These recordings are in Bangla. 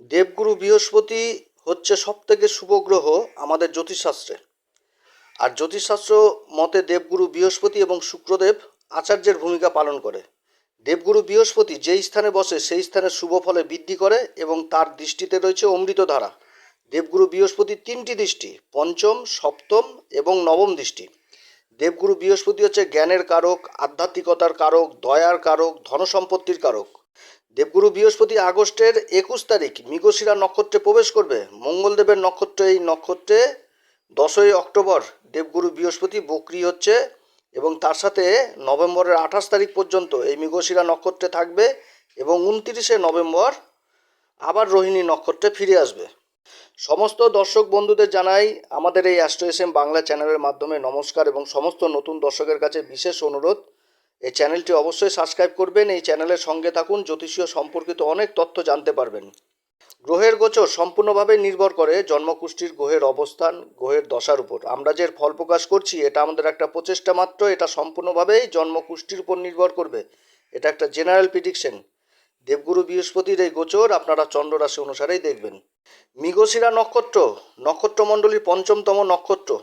দেবগুরু বৃহস্পতি হচ্ছে সব থেকে শুভ গ্রহ আমাদের জ্যোতিষশাস্ত্রে। আর জ্যোতিষশাস্ত্র মতে দেবগুরু বৃহস্পতি এবং শুক্রদেব আচার্যের ভূমিকা পালন করে। দেবগুরু বৃহস্পতি যেই স্থানে বসে, সেই স্থানে শুভ ফলে বৃদ্ধি করে এবং তার দৃষ্টিতে রয়েছে অমৃতধারা। দেবগুরু বৃহস্পতির তিনটি দৃষ্টি, পঞ্চম, সপ্তম এবং নবম দৃষ্টি। দেবগুরু বৃহস্পতি হচ্ছে জ্ঞানের কারক, আধ্যাত্মিকতার কারক, দয়ার কারক, ধনসম্পত্তির কারক। দেবগুরু বৃহস্পতি আগস্টের একুশ তারিখ মৃগশিরা নক্ষত্রে প্রবেশ করবে। মঙ্গলদেবের নক্ষত্র এই নক্ষত্রে দশই অক্টোবর দেবগুরু বৃহস্পতি বকরি হচ্ছে এবং তার সাথে নভেম্বরের আঠাশ তারিখ পর্যন্ত এই মৃগশিরা নক্ষত্রে থাকবে এবং উনত্রিশে নভেম্বর আবার রোহিণী নক্ষত্রে ফিরে আসবে। সমস্ত দর্শক বন্ধুদের জানাই আমাদের এই অ্যাস্ট্রো এস এম বাংলা চ্যানেলের মাধ্যমে নমস্কার এবং সমস্ত নতুন দর্শকের কাছে বিশেষ অনুরোধ। এই চ্যানেলটি অবশ্যই সাবস্ক্রাইব করবেন। এই চ্যানেলের সঙ্গে থাকুন, জ্যোতিষীয় সম্পর্কিত অনেক তথ্য জানতে পারবেন। গ্রহের গোচর সম্পূর্ণভাবে নির্ভর করে জন্মকুষ্ঠির গ্রহের অবস্থান, গ্রহের দশার উপর। আমরা যে ফল প্রকাশ করছি, এটা আমাদের একটা প্রচেষ্টা মাত্র, এটা সম্পূর্ণভাবেই জন্মকুষ্ঠির উপর নির্ভর করবে। এটা একটা জেনারেল প্রিডিকশন। দেবগুরু বৃহস্পতির এই গোচর আপনারা চন্দ্ররাশি অনুসারেই দেখবেন। মৃগশিরা নক্ষত্র, নক্ষত্রমণ্ডলীর পঞ্চমতম নক্ষত্র।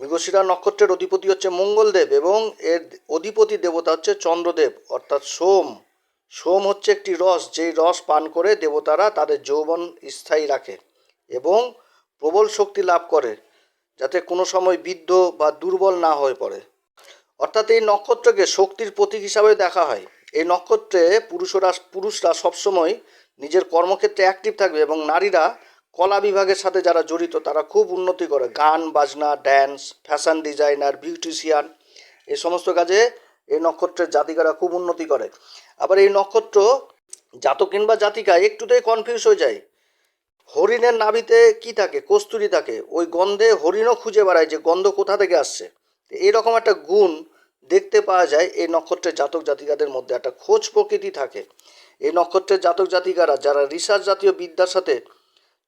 মৃগশিরা নক্ষত্রের অধিপতি হচ্ছে মঙ্গলদেব এবং এর অধিপতি দেবতা হচ্ছে চন্দ্রদেব, অর্থাৎ সোম। সোম হচ্ছে একটি রস, যেই রস পান করে দেবতারা তাদের যৌবন স্থায়ী রাখে এবং প্রবল শক্তি লাভ করে, যাতে কোনো সময় বৃদ্ধ বা দুর্বল না হয়ে পড়ে। অর্থাৎ এই নক্ষত্রকে শক্তির প্রতীক হিসাবে দেখা হয়। এই নক্ষত্রে পুরুষরা পুরুষরা সবসময় নিজের কর্মক্ষেত্রে অ্যাক্টিভ থাকবে এবং নারীরা কলা বিভাগের সাথে যারা জড়িত, তারা খুব উন্নতি করে। গান, বাজনা ড্যান্স ফ্যাশন ডিজাইনার বিউটিশিয়ান এই সমস্ত কাজে এই নক্ষত্রের জাতিকারা খুব উন্নতি করে। আবার এই নক্ষত্র জাতক কিংবা জাতিকা একটুতেই কনফিউজ হয়ে যায়। হরিণের নাভিতে কি থাকে? কস্তুরি থাকে। ওই গন্ধে হরিণও খুঁজে বেড়ায় যে গন্ধ কোথা থেকে আসছে। এরকম একটা গুণ দেখতে পাওয়া যায় এই নক্ষত্রের জাতক জাতিকাদের মধ্যে। একটা খোঁজ প্রকৃতি থাকে। এই নক্ষত্রের জাতক জাতিকারা, যারা রিসার্চ জাতীয় বিদ্যার সাথে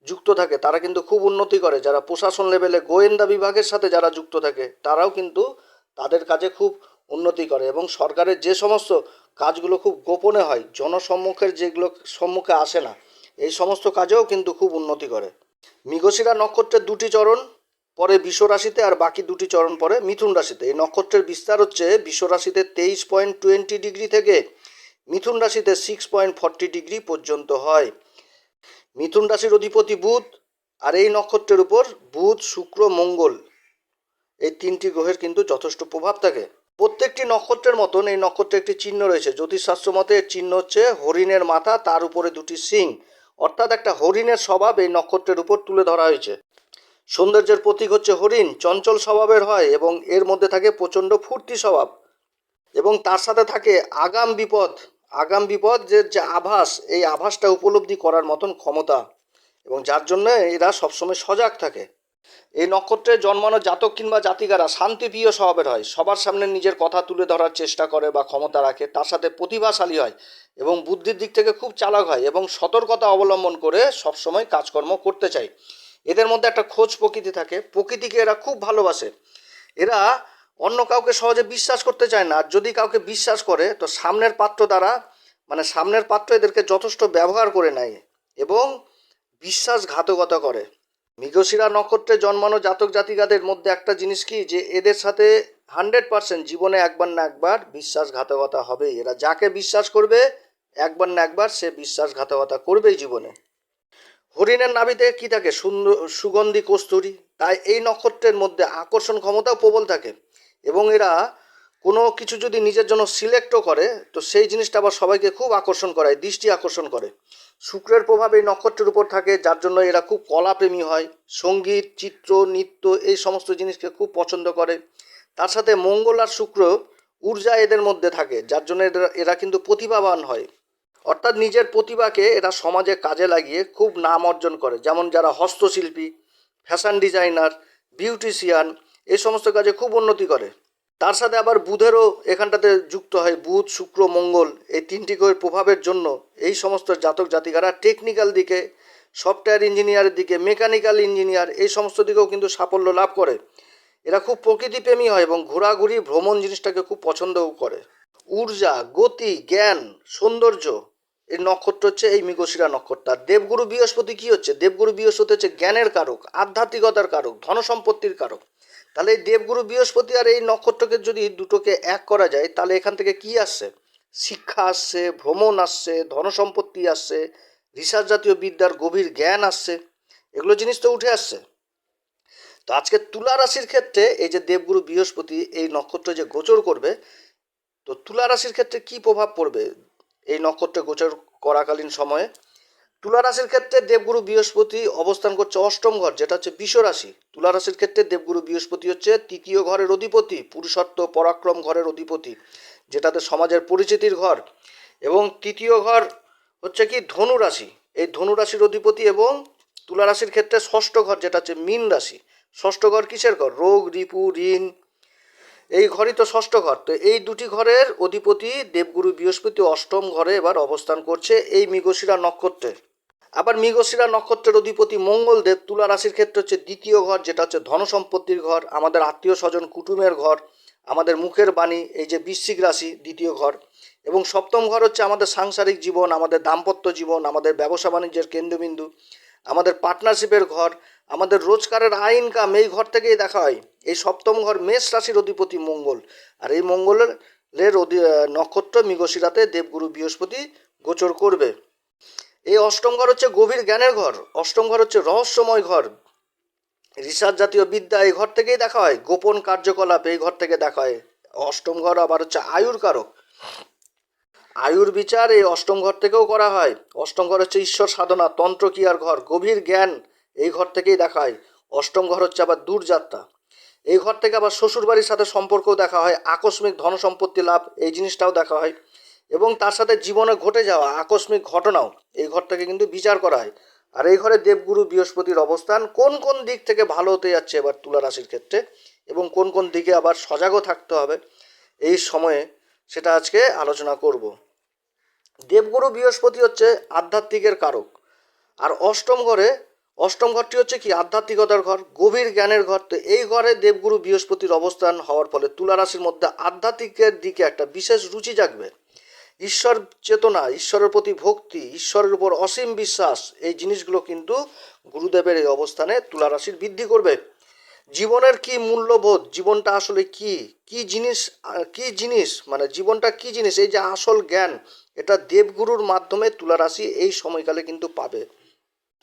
যুক্ত থাকে, তারা কিন্তু খুব উন্নতি করে। যারা প্রশাসন লেভেলে গোয়েন্দা বিভাগের সাথে যারা যুক্ত থাকে, তারাও কিন্তু তাদের কাজে খুব উন্নতি করে এবং সরকারের যে সমস্ত কাজগুলো খুব গোপনে হয়, জনসম্মুখের যেগুলো সম্মুখে আসে না, এই সমস্ত কাজেও কিন্তু খুব উন্নতি করে। মৃগশিরা নক্ষত্রের দুটি চরণ, পরে বিষ রাশিতে আর বাকি দুটি চরণ পরে মিথুন রাশিতে। এই নক্ষত্রের বিস্তার হচ্ছে বিষ রাশিতে তেইশ পয়েন্ট টোয়েন্টি ডিগ্রি থেকে, মিথুন রাশিতে সিক্স পয়েন্ট ফর্টি ডিগ্রি পর্যন্ত হয়। মিথুন রাশির অধিপতি বুধ আর এই নক্ষত্রের উপর বুধ, শুক্র, মঙ্গল এই তিনটি গ্রহের কিন্তু যথেষ্ট প্রভাব থাকে। প্রত্যেকটি নক্ষত্রের মতন এই নক্ষত্রে একটি চিহ্ন রয়েছে। জ্যোতিষশাস্ত্র মতে এর চিহ্ন হচ্ছে হরিণের মাথা, তার উপরে দুটি সিং। অর্থাৎ একটা হরিণের স্বভাব এই নক্ষত্রের উপর তুলে ধরা হয়েছে। সৌন্দর্যের প্রতীক হচ্ছে হরিণ, চঞ্চল স্বভাবের হয় এবং এর মধ্যে থাকে প্রচণ্ড ফুর্তি স্বভাব এবং তার সাথে থাকে আগাম বিপদ। আগাম বিপদ যে যে আভাস, এই আভাসটা উপলব্ধি করার মতন ক্ষমতা এবং যার জন্য এরা সবসময় সজাগ থাকে। এই নক্ষত্রে জন্মানো জাতক কিংবা জাতিকারা শান্তিপ্রিয় স্বভাবের হয়। সবার সামনে নিজের কথা তুলে ধরার চেষ্টা করে বা ক্ষমতা রাখে, তার সাথে প্রতিভাশালী হয় এবং বুদ্ধির দিক থেকে খুব চালাক হয় এবং সতর্কতা অবলম্বন করে সবসময় কাজকর্ম করতে চায়। এদের মধ্যে একটা খোঁজ প্রকৃতি থাকে। প্রকৃতিকে এরা খুব ভালোবাসে। এরা অন্য কাউকে সহজে বিশ্বাস করতে চায় না, আর যদি কাউকে বিশ্বাস করে, তো সামনের পাত্র দ্বারা মানে সামনের পাত্র এদেরকে যথেষ্ট ব্যবহার করে নেয় এবং বিশ্বাসঘাতকতা করে। মৃগশিরা নক্ষত্রে জন্মানো জাতক জাতিকাদের মধ্যে একটা জিনিস কি? যে এদের সাথে হান্ড্রেড পার্সেন্ট জীবনে একবার না একবার বিশ্বাসঘাতকতা হবে এরা যাকে বিশ্বাস করবে, একবার না একবার সে বিশ্বাসঘাতকতা করবেই জীবনে। হরিণের নাভিতে কি থাকে? সুন্দর, সুগন্ধি কস্তুরি। তাই এই নক্ষত্রের মধ্যে আকর্ষণ ক্ষমতাও প্রবল থাকে। এবং এরা কোনো কিছু যদি নিজের জন্য সিলেক্টও করে, তো সেই জিনিসটা আবার সবাইকে খুব আকর্ষণ করায়, দৃষ্টি আকর্ষণ করে। শুক্রের প্রভাব এই নক্ষত্রের উপর থাকে, যার জন্য এরা খুব কলাপ্রেমী হয়। সংগীত, চিত্র, নৃত্য এই সমস্ত জিনিসকে খুব পছন্দ করে। তার সাথে মঙ্গল আর শুক্র ঊর্জা এদের মধ্যে থাকে, যার জন্য এরা এরা কিন্তু প্রতিভাবান হয়। অর্থাৎ নিজের প্রতিভাকে এরা সমাজে কাজে লাগিয়ে খুব নাম অর্জন করে, যেমন যারা হস্তশিল্পী, ফ্যাশন ডিজাইনার, বিউটিশিয়ান এই সমস্ত কাজে খুব উন্নতি করে। তার সাথে আবার বুধেরও এখানটাতে যুক্ত হয়, বুধ, শুক্র, মঙ্গল, এই তিনটি গ্রহের প্রভাবের জন্য এই সমস্ত জাতক জাতিকারা টেকনিক্যাল দিকে সফটওয়্যার ইঞ্জিনিয়ারের দিকে মেকানিক্যাল ইঞ্জিনিয়ার এই সমস্ত দিকেও কিন্তু সাফল্য লাভ করে। এরা খুব প্রকৃতিপ্রেমী হয় এবং ঘোরাঘুরি, ভ্রমণ জিনিসটাকে খুব পছন্দও করে। ঊর্জা, গতি, জ্ঞান, সৌন্দর্য, এই নক্ষত্র হচ্ছে এই মৃগশিরা নক্ষত্র। আর দেবগুরু বৃহস্পতি কি হচ্ছে? দেবগুরু বৃহস্পতি হচ্ছে জ্ঞানের কারক, আধ্যাত্মিকতার কারক, ধনসম্পত্তির কারক। তাহলে এই দেবগুরু বৃহস্পতি আর এই নক্ষত্রকে যদি দুটোকে এক করা যায়, তাহলে এখান থেকে কি আসছে? শিক্ষা আসছে, ভ্রমণ আসছে, ধনসম্পত্তি আসছে রিসার্চ জাতীয় বিদ্যার গভীর জ্ঞান আসছে। এগুলো জিনিস তো উঠে আসছে। তো আজকে তুলা রাশির ক্ষেত্রে এই যে দেবগুরু বৃহস্পতি, এই নক্ষত্র যে গোচর করবে, তো তুলা রাশির ক্ষেত্রে কি প্রভাব পড়বে এই নক্ষত্রে গোচর করাকালীন সময়ে? তুলা রাশির ক্ষেত্রে দেবগুরু বৃহস্পতি অবস্থান করছে অষ্টম ঘর, যেটা হচ্ছে বিষ রাশি। তুলা রাশির ক্ষেত্রে দেবগুরু বৃহস্পতি হচ্ছে তৃতীয় ঘরের অধিপতি, পুরুষত্ব পরাক্রম ঘরের অধিপতি, যেটাতে সমাজের পরিচিতির ঘর। এবং তৃতীয় ঘর হচ্ছে কি ধনু রাশি। এই ধনু রাশির অধিপতি এবং তুলা রাশির ক্ষেত্রে ষষ্ঠ ঘর, যেটা হচ্ছে মীন রাশি। ষষ্ঠ ঘর কিসের ঘর? রোগ, রিপু, ঋণ এই ঘরই তো ষষ্ঠ ঘর। তো এই দুটি ঘরের অধিপতি দেবগুরু বৃহস্পতি অষ্টম ঘরে এবার অবস্থান করছে এই মৃগশিরা নক্ষত্রে আবার মৃগশিরা নক্ষত্রের অধিপতি মঙ্গলদেব তুলা রাশির ক্ষেত্রে হচ্ছে দ্বিতীয় ঘর, যেটা হচ্ছে ধনসম্পত্তির ঘর, আমাদের আত্মীয় স্বজন কুটুমের ঘর, আমাদের মুখের বাণী, এই যে বৃশ্চিক রাশি দ্বিতীয় ঘর। এবং সপ্তম ঘর হচ্ছে আমাদের সাংসারিক জীবন, আমাদের দাম্পত্য জীবন, আমাদের ব্যবসা বাণিজ্যের কেন্দ্রবিন্দু। আমাদের পার্টনারশিপের ঘর, আমাদের রোজগারের আয় ইনকাম এই ঘর থেকেই দেখা হয়। এই সপ্তম ঘর মেষ রাশির অধিপতি মঙ্গল। আর এই মঙ্গলের অধি নক্ষত্র মৃগশিরাতে দেবগুরু বৃহস্পতি গোচর করবে। এই অষ্টম ঘর হচ্ছে গভীর জ্ঞানের ঘর। অষ্টম ঘর হচ্ছে রহস্যময় ঘর। রিসার্চ জাতীয় বিদ্যা এই ঘর থেকেই দেখা হয়। গোপন কার্যকলাপ এই ঘর থেকে দেখা হয়। অষ্টম ঘর আবার হচ্ছে আয়ুর কারক। আয়ুর বিচার এই অষ্টম ঘর থেকেও করা হয়। অষ্টম ঘর হচ্ছে ঈশ্বর সাধনা তন্ত্রক্রিয়ার ঘর? গভীর জ্ঞান এই ঘর থেকেই দেখা হয়। অষ্টম ঘর হচ্ছে আবার দূরযাত্রা। এই ঘর থেকে আবার শ্বশুরবাড়ির সাথে সম্পর্কও দেখা হয়। আকস্মিক ধন সম্পত্তি লাভ, এই জিনিসটাও দেখা হয়। এবং তার সাথে জীবনে ঘটে যাওয়া আকস্মিক ঘটনাও এই ঘর থেকে কিন্তু বিচার করা হয়। আর এই ঘরে দেবগুরু বৃহস্পতির অবস্থান কোন কোন দিক থেকে ভালো হতে যাচ্ছে এবার তুলা রাশির ক্ষেত্রে এবং কোন কোন দিকে আবার সজাগও থাকতে হবে, এই সময়ে সেটা আজকে আলোচনা করব। দেবগুরু বৃহস্পতি হচ্ছে আধ্যাত্মিকের কারক। আর অষ্টম ঘরে, অষ্টম ঘরটি হচ্ছে কি? আধ্যাত্মিকতার ঘর, গভীর জ্ঞানের ঘর। তো এই ঘরে দেবগুরু বৃহস্পতির অবস্থান হওয়ার ফলে তুলা রাশির মধ্যে আধ্যাত্মিকের দিকে একটা বিশেষ রুচি জাগবে। ঈশ্বর চেতনা, ঈশ্বরের প্রতি ভক্তি, ঈশ্বরের উপর অসীম বিশ্বাস, এই জিনিসগুলো কিন্তু গুরুদেবের এই অবস্থানে তুলা রাশির বৃদ্ধি করবে। জীবনের কি মূল্যবোধ? জীবনটা আসলে কি? কি জিনিস কি জিনিস? মানে জীবনটা কি জিনিস? এই যে আসল জ্ঞান এটা দেবগুরুর মাধ্যমে তুলা রাশি এই সময়কালে কিন্তু পাবে।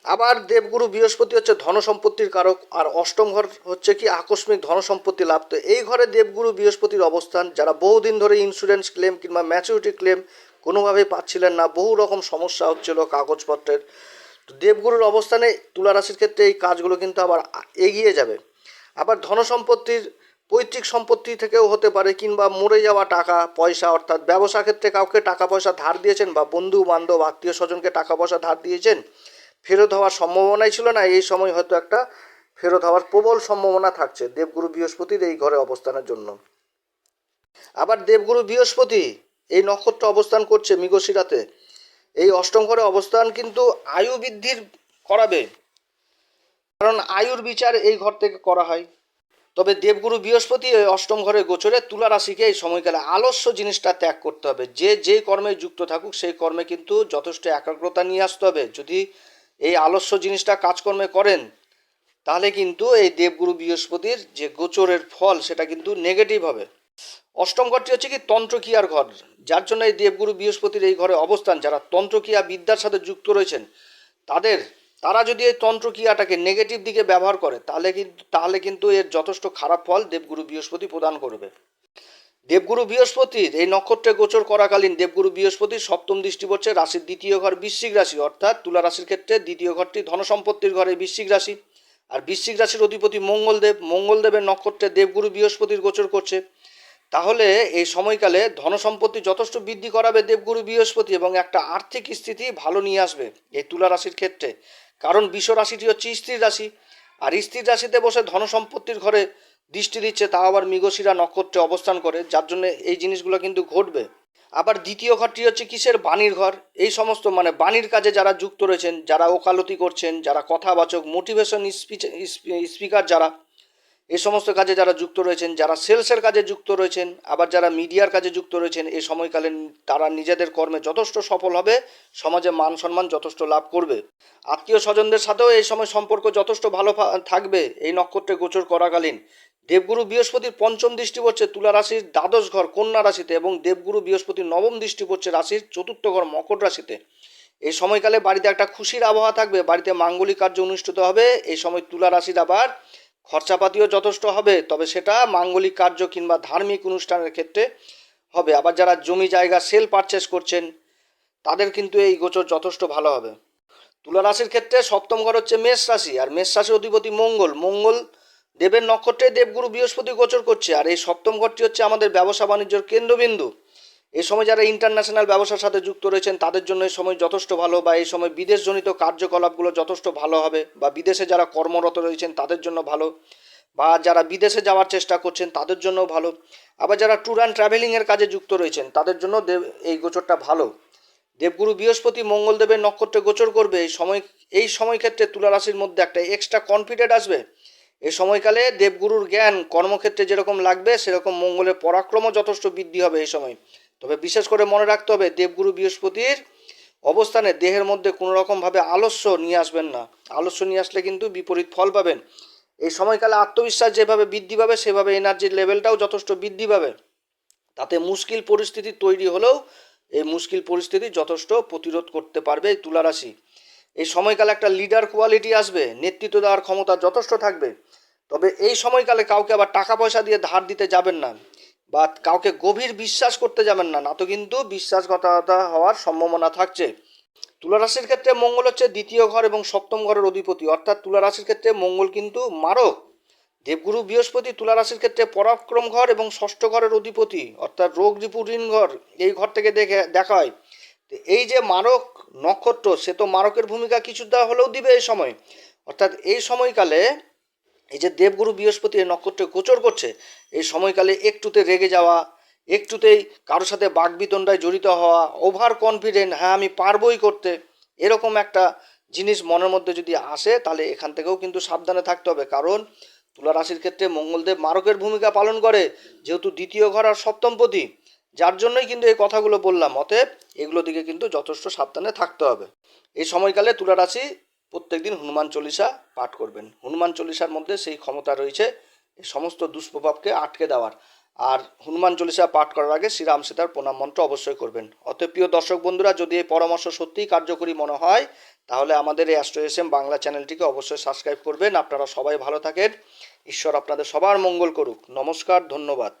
আবার দেবগুরু বৃহস্পতি হচ্ছে ধনসম্পত্তির কারক, আর অষ্টম ঘর হচ্ছে কি আকস্মিক ধনসম্পত্তি লাভ। তো এই ঘরে দেবগুরু বৃহস্পতির অবস্থান, যারা বহুদিন ধরে ইন্স্যুরেন্স ক্লেম কিংবা ম্যাচুরিটি ক্লেম কোনোভাবেই পাচ্ছিলেন না, বহু রকম সমস্যা হচ্ছিল কাগজপত্রের। তো দেবগুরুর অবস্থানে তুলা রাশির ক্ষেত্রে এই কাজগুলো কিন্তু আবার এগিয়ে যাবে। আবার ধনসম্পত্তির পৈতৃক সম্পত্তি থেকেও হতে পারে কিংবা মরে যাওয়া টাকা, পয়সা, অর্থাৎ ব্যবসা ক্ষেত্রে কাউকে টাকা পয়সা ধার দিয়েছেন বা বন্ধু, বান্ধব, আত্মীয় স্বজনকে টাকা পয়সা ধার দিয়েছেন, ফেরত হওয়ার সম্ভাবনাই ছিল না। এই সময় হয়তো একটা ফেরত হওয়ার প্রবল সম্ভাবনা থাকছে দেবগুরু বৃহস্পতির এই ঘরে অবস্থানের জন্য। আবার দেবগুরু বৃহস্পতি এই নক্ষত্র অবস্থান করছে মৃগশিরাতে। এই অষ্টম ঘরে অবস্থান কিন্তু আয়ু বৃদ্ধির করাবে। কারণ আয়ুর বিচার এই ঘর থেকে করা হয়। তবে দেবগুরু বৃহস্পতি এই অষ্টম ঘরে গোচরে তুলা রাশিকে এই সময়কালে আলস্য জিনিসটা ত্যাগ করতে হবে। যে যে কর্মে যুক্ত থাকুক, সেই কর্মে কিন্তু যথেষ্ট একাগ্রতা নিয়ে আসতে হবে। যদি এই আলস্য জিনিসটা কাজকর্মে করেন, তাহলে কিন্তু এই দেবগুরু বৃহস্পতির যে গোচরের ফল, সেটা কিন্তু নেগেটিভ হবে। অষ্টম ঘরটি হচ্ছে কি তন্ত্রক্রিয়ার ঘর। যার জন্য এই দেবগুরু বৃহস্পতির এই ঘরে অবস্থান। যারা তন্ত্রক্রিয়া বিদ্যার সাথে যুক্ত রয়েছেন, তাদের তারা যদি এই তন্ত্রক্রিয়াটাকে নেগেটিভ দিকে ব্যবহার করে, তাহলে কিন্তু তাহলে কিন্তু এর যথেষ্ট খারাপ ফল দেবগুরু বৃহস্পতি প্রদান করবে। দেবগুরু বৃহস্পতির এই নক্ষত্রে গোচর করাকালীন দেবগুরু বৃহস্পতির সপ্তম দৃষ্টি পড়ছে রাশির দ্বিতীয় ঘর বৃশ্চিক রাশি, অর্থাৎ তুলা রাশির ক্ষেত্রে দ্বিতীয় ঘরটি ধনসম্পত্তির ঘরে বৃশ্চিক রাশি। আর বৃশ্চিক রাশির অধিপতি মঙ্গলদেব, মঙ্গলদেবের নক্ষত্রে দেবগুরু বৃহস্পতির গোচর করছে। তাহলে এই সময়কালে ধনসম্পত্তি যথেষ্ট বৃদ্ধি করাবে দেবগুরু বৃহস্পতি এবং একটা আর্থিক স্থিতি ভালো নিয়ে আসবে এই তুলা রাশির ক্ষেত্রে। কারণ বিশ্ব রাশিটি হচ্ছে স্ত্রীর রাশি। আর স্ত্রীর রাশিতে বসে ধনসম্পত্তির ঘরে দৃষ্টি দিচ্ছে তা আবার মৃগশিরা নক্ষত্রে অবস্থান করে, যার জন্য এই জিনিসগুলো কিন্তু ঘটবে। আবার দ্বিতীয় ঘরটি হচ্ছে কিসের? বাণীর ঘর। এই সমস্ত মানে বাণীর কাজে যারা যুক্ত রয়েছেন, যারা ওকালতি করছেন, যারা কথাবাচক মোটিভেশন স্পিচ স্পিকার যারা এই সমস্ত কাজে যারা যুক্ত রয়েছেন, যারা সেলসের কাজে যুক্ত রয়েছেন, আবার যারা মিডিয়ার কাজে যুক্ত রয়েছেন, এই সময়কালে তারা নিজেদের কর্মে যথেষ্ট সফল হবে, সমাজে মান সম্মান যথেষ্ট লাভ করবে। আত্মীয় স্বজনদের সাথেও এই সময় সম্পর্ক যথেষ্ট ভালো থাকবে, এই নক্ষত্রে গোচর করাকালীন। দেবগুরু বৃহস্পতির পঞ্চম দৃষ্টি পড়ছে তুলা রাশির দ্বাদশ ঘর, কন্যা রাশিতে এবং দেবগুরু বৃহস্পতির নবম দৃষ্টি পড়ছে রাশির চতুর্থ ঘর, মকর রাশিতে। এই সময়কালে বাড়িতে একটা খুশির আবহাওয়া থাকবে, বাড়িতে মাঙ্গলিক কার্য অনুষ্ঠিত হবে, এই সময় তুলা রাশির আবার খরচাপাতিও যথেষ্ট হবে, তবে সেটা মাঙ্গলিক কার্য কিংবা ধার্মিক অনুষ্ঠানের ক্ষেত্রে হবে। আবার যারা জমি জায়গা সেল পারচেস করছেন, তাদের কিন্তু এই গোচর যথেষ্ট ভালো হবে। তুলা রাশির ক্ষেত্রে সপ্তম ঘর হচ্ছে মেষ রাশি, আর মেষ রাশির অধিপতি মঙ্গল। মঙ্গল দেবের নক্ষত্রে দেবগুরু বৃহস্পতি গোচর করছে, আর এই সপ্তম ঘরটি হচ্ছে আমাদের ব্যবসা বাণিজ্যের কেন্দ্রবিন্দু। এই সময় যারা ইন্টারন্যাশনাল ব্যবসার সাথে যুক্ত রয়েছেন, তাদের জন্য এই সময় যথেষ্ট ভালো বা এই সময় বিদেশজনিত কার্যকলাপগুলো যথেষ্ট ভালো হবে বা বিদেশে যারা কর্মরত রয়েছেন, তাদের জন্য ভালো বা যারা বিদেশে যাওয়ার চেষ্টা করছেন, তাদের জন্য ভালো। আবার যারা ট্যুর অ্যান্ড ট্রাভেলিংয়ের কাজে যুক্ত রয়েছেন, তাদের জন্য দেব, এই গোচরটা ভালো। দেবগুরু বৃহস্পতি মঙ্গলদেবের নক্ষত্রে গোচর করবে, এই সময় এই সময় ক্ষেত্রে তুলা রাশির মধ্যে একটা এক্সট্রা কনফিডেন্ট আসবে। এই সময়কালে দেবগুরুর জ্ঞান কর্মক্ষেত্রে যেরকম লাগবে, সেরকম মঙ্গলের পরাক্রমও যথেষ্ট বৃদ্ধি হবে এই সময়। তবে বিশেষ করে মনে রাখতে হবে, দেবগুরু বৃহস্পতির অবস্থানে দেহের মধ্যে কোনো রকমভাবে আলস্য নিয়ে আসবেন না। আলস্য নিয়ে আসলে কিন্তু বিপরীত ফল পাবেন। এই সময়কালে আত্মবিশ্বাস যেভাবে বৃদ্ধি পাবে, সেভাবে এনার্জির লেভেলটাও যথেষ্ট বৃদ্ধি পাবে। তাতে মুশকিল পরিস্থিতি তৈরি হলেও এই মুশকিল পরিস্থিতি যথেষ্ট প্রতিরোধ করতে পারবে এই তুলা এই সময়কালে একটা লিডার কোয়ালিটি আসবে, নেতৃত্ব দেওয়ার ক্ষমতা যথেষ্ট থাকবে। তবে এই সময়কালে কাউকে আবার টাকা পয়সা দিয়ে ধার দিতে যাবেন না। বা কাউকে গভীর বিশ্বাস করতে যাবেন না না তো কিন্তু বিশ্বাসঘাতকতা হওয়ার সম্ভাবনা থাকছে। তুলা রাশির ক্ষেত্রে মঙ্গল হচ্ছে দ্বিতীয় ঘর এবং সপ্তম ঘরের অধিপতি, অর্থাৎ তুলা রাশির ক্ষেত্রে মঙ্গল কিন্তু মারক। দেবগুরু বৃহস্পতি তুলা রাশির ক্ষেত্রে পরাক্রম ঘর এবং ষষ্ঠ ঘরের অধিপতি, অর্থাৎ রোগ রিপু ঋণ ঘর, এই ঘর থেকে দেখে দেখা হয় এই যে মারক নক্ষত্র, সে তো মারকের ভূমিকা কিছুটা হলেও দিবে এই সময়। অর্থাৎ এই সময়কালে এই যে দেবগুরু বৃহস্পতি এই নক্ষত্রে গোচর করছে, এই সময়কালে একটুতে রেগে যাওয়া, একটুতেই কারোর সাথে বাগবিতণ্ডায় জড়িত হওয়া ওভার কনফিডেন্ট হ্যাঁ আমি পারবই করতে, এরকম একটা জিনিস মনের মধ্যে যদি আসে, তাহলে এখান থেকেও কিন্তু সাবধানে থাকতে হবে। কারণ তুলা রাশির ক্ষেত্রে মঙ্গলদেব মারকের ভূমিকা পালন করে, যেহেতু দ্বিতীয় ঘর আর সপ্তমপতি, যার জন্যই কিন্তু এই কথাগুলো বললাম। অতএব এগুলো দিকে কিন্তু যথেষ্ট সাবধানে থাকতে হবে। এই সময়কালে তুলা রাশি প্রত্যেকদিন হনুমান চল্লিশা পাঠ করবেন। হনুমান চল্লিশার মধ্যে সেই ক্ষমতা রয়েছে সমস্ত দুষ্প্রভাবকে আটকে দেওয়ার। আর হনুমান চল্লিশা পাঠ করার আগে শ্রীরাম সীতার প্রণাম মন্ত্র অবশ্যই করবেন। অতএব প্রিয় দর্শক বন্ধুরা, যদি এই পরামর্শ সত্যিই কার্যকরী মনে হয়, তাহলে আমাদের এই অ্যাস্ট্রো এস এম বাংলা চ্যানেলটিকে অবশ্যই সাবস্ক্রাইব করবেন। আপনারা সবাই ভালো থাকেন। ঈশ্বর আপনাদের সবার মঙ্গল করুক। নমস্কার, ধন্যবাদ।